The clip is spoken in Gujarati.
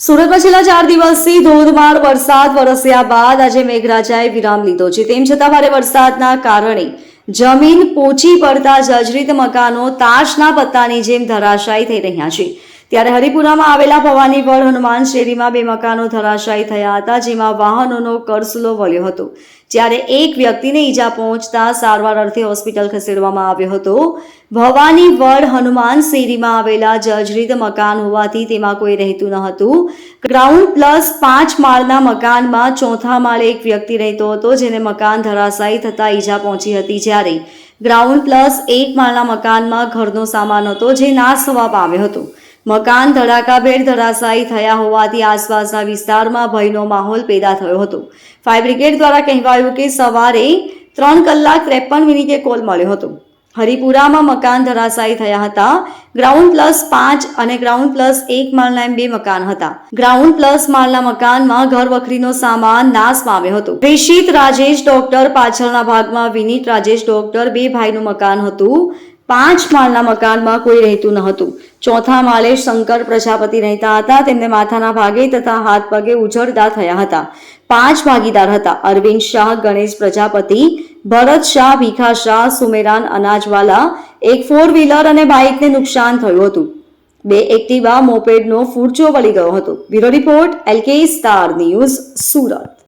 સુરતમાં છેલ્લા ચાર દિવસથી ધોધમાર વરસાદ વરસ્યા બાદ આજે મેઘરાજાએ વિરામ લીધો છે. તેમ છતાં ભારે વરસાદના કારણે જમીન પોચી પડતા જર્જરિત મકાનો તાશના પત્તાની જેમ ધરાશાયી થઈ રહ્યા છે. ત્યારે હરિપુરામાં આવેલા ભવાની વડ હનુમાન શેરીમાં બે મકાનો ધરાશાયી થયા હતા, જેમાં વાહનોનો કરસલો વળ્યો હતો. જ્યારે એક વ્યક્તિને ઈજા પહોંચતા સારવાર અર્થે હોસ્પિટલ ખસેડવામાં આવ્યો હતો. ભવાની વડ હનુમાન શેરીમાં આવેલા જર્જરિત મકાન હોવાથી તેમાં કોઈ રહેતું ન હતું. ગ્રાઉન્ડ પ્લસ પાંચ માળના મકાનમાં ચોથા માળે એક વ્યક્તિ રહેતો હતો, જેને મકાન ધરાશાયી થતાં ઈજા પહોંચી હતી જ્યારે ગ્રાઉન્ડ પ્લસ એક માળના મકાનમાં ઘરનો સામાન હતો, જે નાશ થવા પામ્યો હતો. મકાન ધડાકાભેર ધરાશાયી થયા હોવાથી આસપાસના વિસ્તારમાં ભયનો માહોલ પેદા થયો હતો. ફાયર બ્રિગેડ દ્વારા કહેવાયું કે સવારે ત્રણ કલાક ત્રેપન મિનિટે કોલ મળ્યો હતો. હરિપુરામાં મકાન ધરાશાયી થયા હતા. ગ્રાઉન્ડ પ્લસ પાંચ અને ગ્રાઉન્ડ પ્લસ એક માળના એમ બે મકાન હતા. ગ્રાઉન્ડ પ્લસ માળના મકાનમાં ઘર વખરીનો સામાન નાશ પામ્યો હતો. પ્રેષિત રાજેશ ડોક્ટર પાછળના ભાગમાં વિનીત રાજેશ ડોક્ટર બે ભાઈનું મકાન હતું. પાંચ માળના મકાનમાં કોઈ રહેતું ન હતું. ચોથા માળે શંકર પ્રજાપતિ રહેતા હતા. તેમને માથાના ભાગે તથા હાથ પગે ઉજળતા થયા હતા. પાંચ ભાગીદાર હતા. અરવિંદ શાહ, ગણેશ પ્રજાપતિ, ભરત શાહ, ભીખા શાહ, સુમેરાન અનાજવાલા, એક ફોર વ્હીલર અને બાઇકને નુકસાન થયું હતું. બે એક્ટિવા, મોપેડનો ફૂરચો વળી ગયો હતો. Bureau report LK star news, Surat.